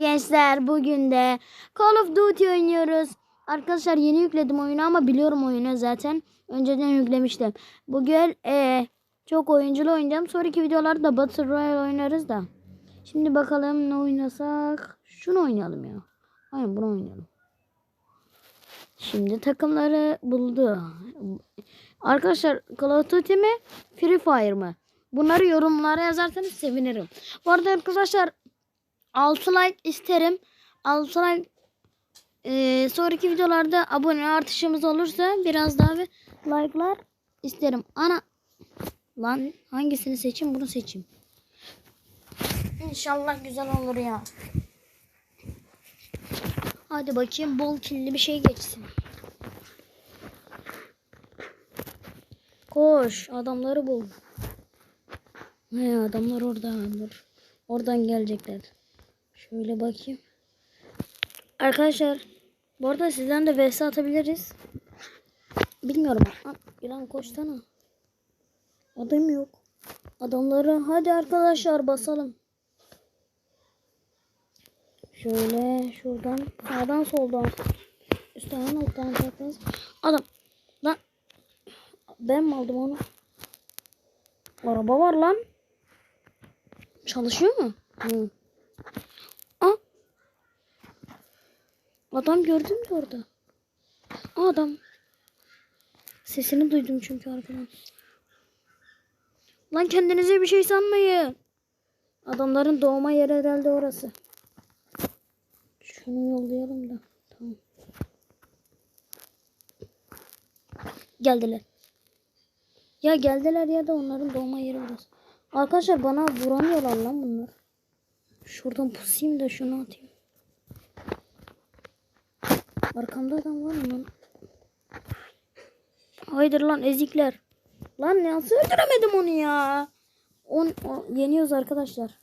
Gençler bugün de Call of Duty oynuyoruz. Arkadaşlar yeni yükledim oyunu ama biliyorum oyunu zaten. Önceden yüklemiştim. Bugün eee, çok oyunculu oynayacağım. Sonraki videolarda Battle Royale oynarız da. Şimdi bakalım ne oynasak. Şunu oynayalım ya. Aynen bunu oynayalım. Şimdi takımları buldu. Arkadaşlar Call of Duty mi? Free Fire mı? Bunları yorumlara yazarsanız sevinirim. Bu arada arkadaşlar 6 like isterim. 6 like e, sonraki videolarda abone artışımız olursa biraz daha bir like'lar isterim. Ana lan hangisini seçeyim bunu seçeyim. İnşallah güzel olur ya. Hadi bakayım bol killi bir şey geçsin. Koş adamları bul. He adamlar orada dur. Oradan gelecekler. Şöyle bakayım. Arkadaşlar bu arada sizden de vs atabiliriz. Bilmiyorum. Ha, Yılan koşsana. Adam yok. Adamları hadi arkadaşlar basalım. Şöyle şuradan sağdan soldan üstten alttan çapraz. Adam lan ben mi aldım onu? Araba var lan. Çalışıyor mu? Hı. Aa. Adam gördüm de orada. Adam. Sesini duydum çünkü arkadan. Lan kendinize bir şey sanmayın. Adamların doğma yeri herhalde orası. Şunu yollayalım da. Tamam. Geldiler. Ya geldiler ya da onların doğma yeri burası. Arkadaşlar bana vuramıyorlar lan bunlar. Şuradan pusayım da şunu atayım. Arkamda adam var mı lan? Haydır lan ezikler. Lan nasıl öldüremedim onu ya? On, o, yeniyoruz arkadaşlar.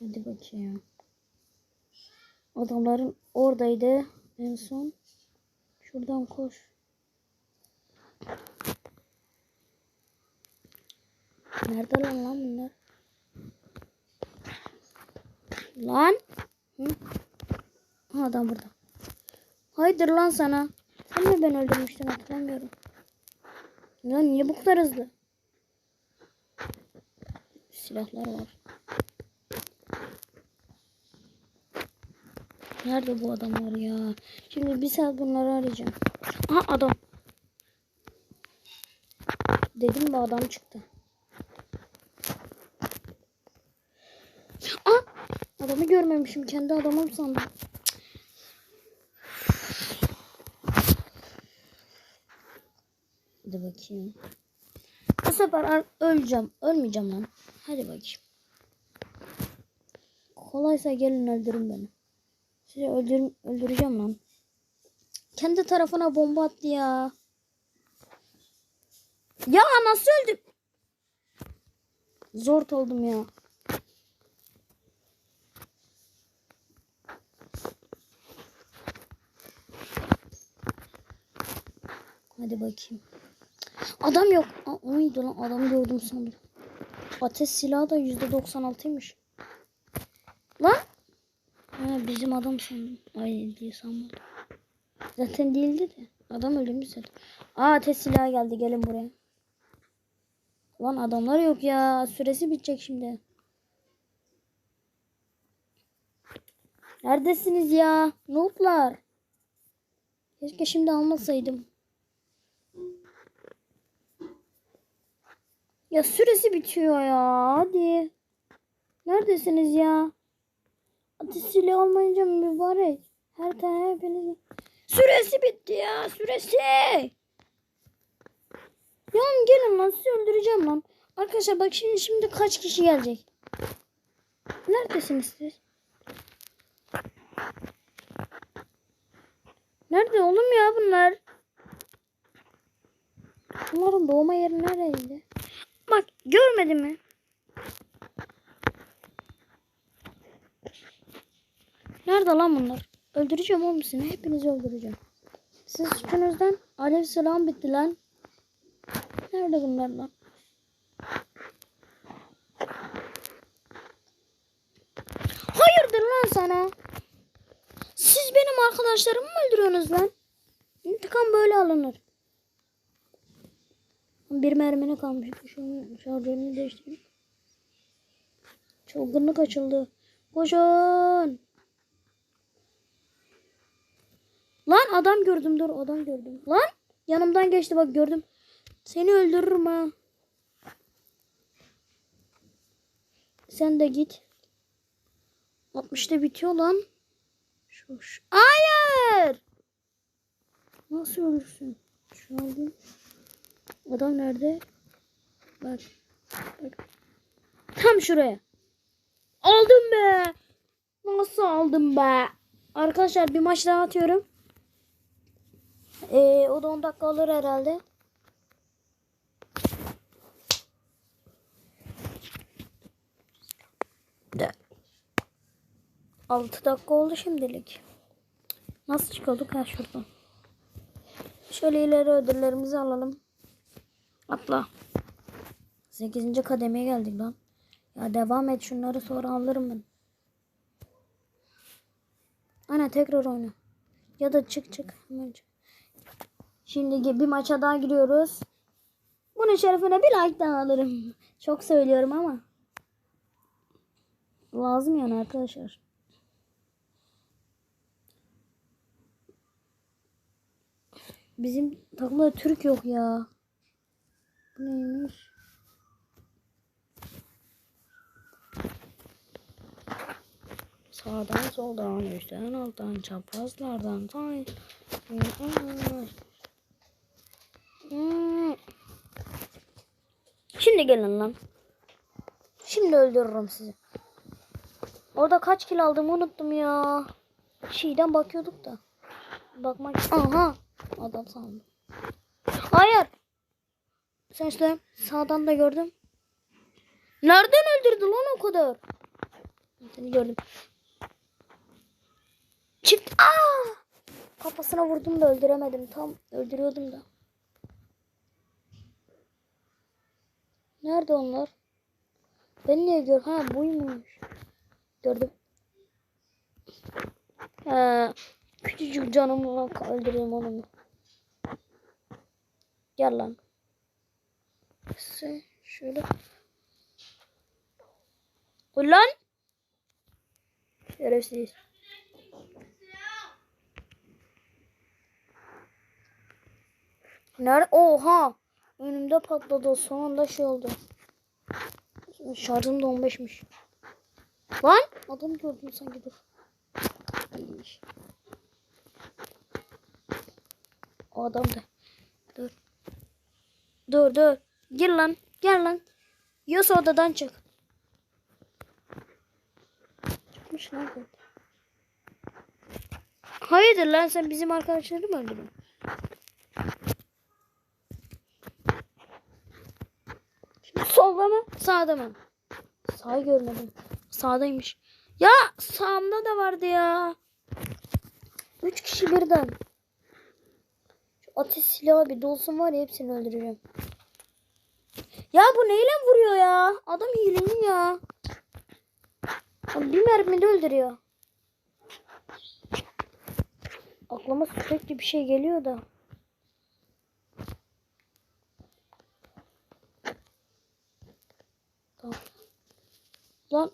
Hadi bakayım. Adamların oradaydı en son. Şuradan koş. Nerede lan lan bunlar? Lan? Hı? Ha, adam burada. Haydır lan sana. Sen mi ben öldürmüştün hatırlamıyorum. Lan niye bu kadar hızlı? Silahlar var. Nerede bu adamlar ya? Şimdi bir saat bunları arayacağım. Aha adam. Dedim mi adam çıktı. Aa! Adamı görmemişim. Kendi adamım sandım. Hadi bakayım. Bu sefer öleceğim. Ölmeyeceğim lan. Hadi bakayım. Kolaysa gelin öldürün beni. Sizi öldür öldüreceğim lan. Kendi tarafına bomba attı ya. Ya nasıl öldüm? Zor oldum ya. Hadi bakayım. Adam yok. Aa, oydu lan adam gördüm sandım. Ateş silahı da %96'ymış. Lan. Ha, bizim adam sandım. Ay diye sanmadım. Zaten değildi de. Adam öldürmüş zaten. Aa ateş silahı geldi. Gelin buraya. Lan adamlar yok ya. Süresi bitecek şimdi. Neredesiniz ya? Nooblar. Keşke şimdi almasaydım. Ya süresi bitiyor ya. Hadi. Neredesiniz ya? Ateş silahı olmayınca mübarek. Her tane hepiniz. Süresi bitti ya. Süresi. Ya gelin lan sizi öldüreceğim lan. Arkadaşlar bak şimdi şimdi kaç kişi gelecek? Neredesiniz siz? Nerede oğlum ya bunlar? Bunların doğma yeri nereydi? Bak görmedin mi? Nerede lan bunlar? Öldüreceğim oğlum seni. Hepinizi öldüreceğim. Siz suçunuzdan alev selam bitti lan. Nerede bunlar lan? sana. Siz benim arkadaşlarımı mı öldürüyorsunuz lan? İntikam böyle alınır. Bir mermine kalmış. Şunun şarjörünü değiştireyim. Çılgınlık açıldı. Koşun. Lan adam gördüm dur adam gördüm. Lan yanımdan geçti bak gördüm. Seni öldürürüm ha. Sen de git. 60'ta bitiyor lan. Şu, şu. Hayır. Nasıl ölürsün? Şu aldım. Adam nerede? Bak. Bak. Tam şuraya. Aldım be. Nasıl aldım be? Arkadaşlar bir maç daha atıyorum. Ee, o da 10 dakika alır herhalde. De. 6 dakika oldu şimdilik. Nasıl çıkıyorduk ha şuradan? Şöyle ileri ödüllerimizi alalım. Atla. 8. kademeye geldik lan. Ya devam et şunları sonra alırım ben. Ana tekrar oyna. Ya da çık çık. Şimdi bir maça daha giriyoruz. Bunun şerefine bir like daha alırım. Çok söylüyorum ama. Lazım yani arkadaşlar. Bizim takımda Türk yok ya. Bu neymiş? Sağdan soldan üstten alttan çaprazlardan. Hmm. Şimdi gelin lan. Şimdi öldürürüm sizi. Orada kaç kilo aldığımı unuttum ya. Şeyden bakıyorduk da. Bakmak. Aha. Adam sandım. Hayır. İşte sağdan da gördüm. Nereden öldürdü lan o kadar? Seni gördüm. Çık. Aa! Kafasına vurdum da öldüremedim. Tam öldürüyordum da. Nerede onlar? Ben niye gör? Ha buymuş. Gördüm. Ha, küçücük canımla öldüreyim onu. Gel lan. Sen şöyle. Ulan. Şerefsiz. Nerede? Oha. Önümde patladı. Son anda şey oldu. Şarjım da 15'miş. Lan adam gördüm sanki dur. İyiymiş. O adam da. Dur. Dur dur. Gir lan. Gel lan. Yiyorsa odadan çık. Çıkmış bu. Hayırdır lan sen bizim arkadaşları mı öldürdün? Şimdi solda mı? Sağda mı? Sağı görmedim. Sağdaymış. Ya sağımda da vardı ya. Üç kişi birden. Şu ateş silahı bir dolsun var ya hepsini öldüreceğim. Ya bu neyle vuruyor ya? Adam hileli ya. Abi bir mermide öldürüyor. Aklıma sürekli bir şey geliyor da. Lan.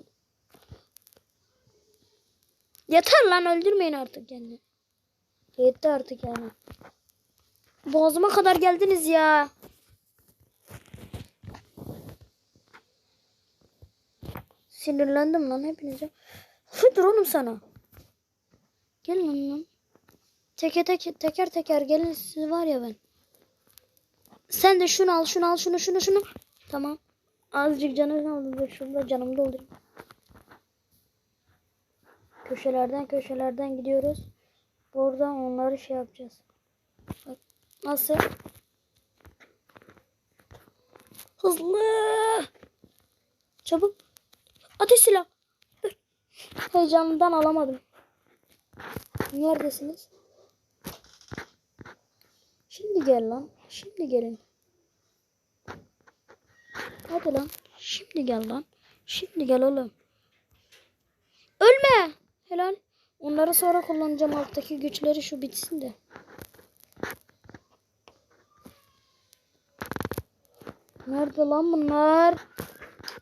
Yeter lan öldürmeyin artık kendini. Yetti artık yani. Boğazıma kadar geldiniz ya. Sinirlendim lan hepinize. Fıdır oğlum sana. Gelin lan lan. Teker teker teker teker gelin siz var ya ben. Sen de şunu al şunu al şunu şunu şunu. Tamam. Azıcık canım kaldı. Dur şurada canımı doldurayım. Köşelerden köşelerden gidiyoruz. Buradan onları şey yapacağız. Bak nasıl? Hızlı. Çabuk. Ateş silah. Dur. Heyecanından alamadım. Neredesiniz? Şimdi gel lan. Şimdi gelin. Hadi lan. Şimdi gel lan. Şimdi gel oğlum. Ölme. Helal. Onları sonra kullanacağım. Alttaki güçleri şu bitsin de. Nerede lan bunlar?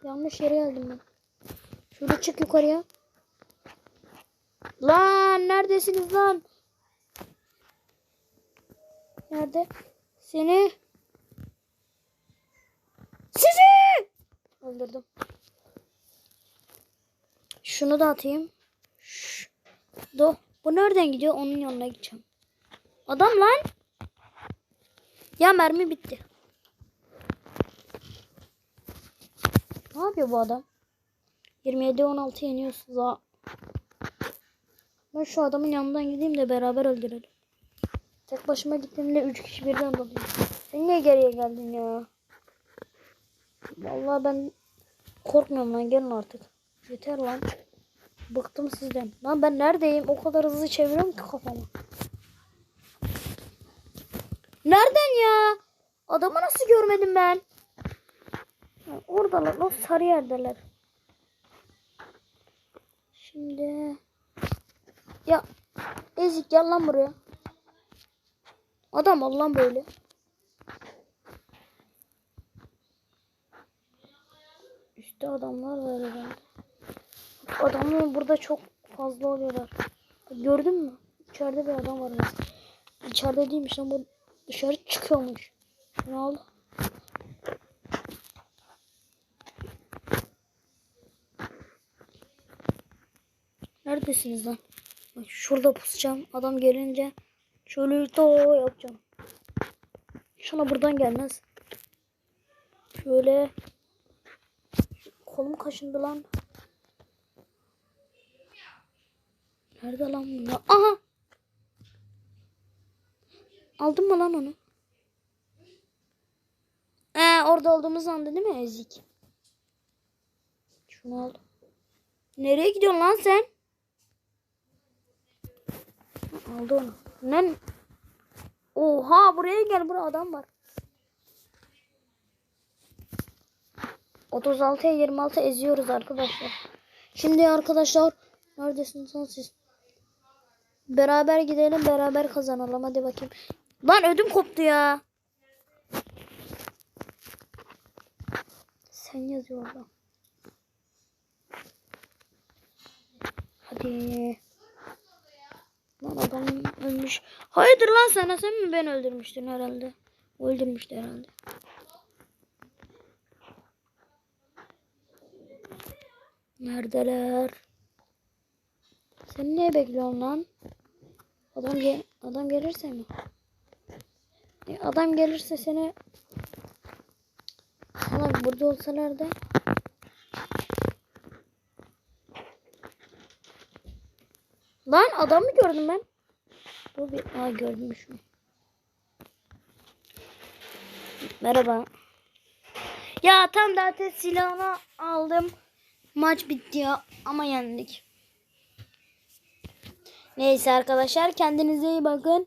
Yanlış yere geldim ben. Şöyle çık yukarıya. Lan neredesiniz lan? Nerede? Seni. Sizi! Öldürdüm. Şunu da atayım. Şş. Do. Bu nereden gidiyor? Onun yanına gideceğim. Adam lan. Ya mermi bitti. Ne yapıyor bu adam? 27 16 yeniyorsunuz ha. Ben şu adamın yanından gideyim de beraber öldürelim. Tek başıma gittiğimde 3 kişi birden dalıyor. Sen niye geriye geldin ya? Vallahi ben korkmuyorum lan gelin artık. Yeter lan. Bıktım sizden. Lan ben neredeyim? O kadar hızlı çeviriyorum ki kafamı. Nereden ya? Adamı nasıl görmedim ben? Oradalar. O sarı yerdeler. Şimdi ya ezik gel lan buraya. Adam ol lan böyle. Üstte adamlar var herhalde. Adamlar burada çok fazla oluyorlar. Gördün mü? İçeride bir adam var mesela. İçeride değilmiş ama dışarı çıkıyormuş. Şunu al. Neredesiniz lan? Şurada pusacağım. Adam gelince şöyle to yapacağım. Şuna buradan gelmez. Şöyle kolum kaşındı lan. Nerede lan bunlar? Aha! Aldın mı lan onu? Ee, orada olduğumuz anda değil mi Ezik? Şunu al. Nereye gidiyorsun lan sen? Aldı onu. Ne? Oha buraya gel. Burada adam var. 36'ya 26 eziyoruz arkadaşlar. Şimdi arkadaşlar neredesiniz lan siz? Beraber gidelim beraber kazanalım hadi bakayım. Lan ödüm koptu ya. Sen yazıyor orada. Hadi. Lan adam ölmüş. Hayırdır lan sana sen mi ben öldürmüştün herhalde? Öldürmüştü herhalde. Neredeler? Sen niye bekliyorsun lan? Adam gel adam gelirse mi? E, adam gelirse seni Lan burada olsalar da Lan adam mı gördüm ben? Bu bir aa gördümüş mü? Merhaba. Ya tam da ateş silahını aldım. Maç bitti ya ama yendik. Neyse arkadaşlar kendinize iyi bakın.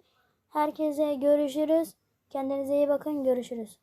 Herkese görüşürüz. Kendinize iyi bakın görüşürüz.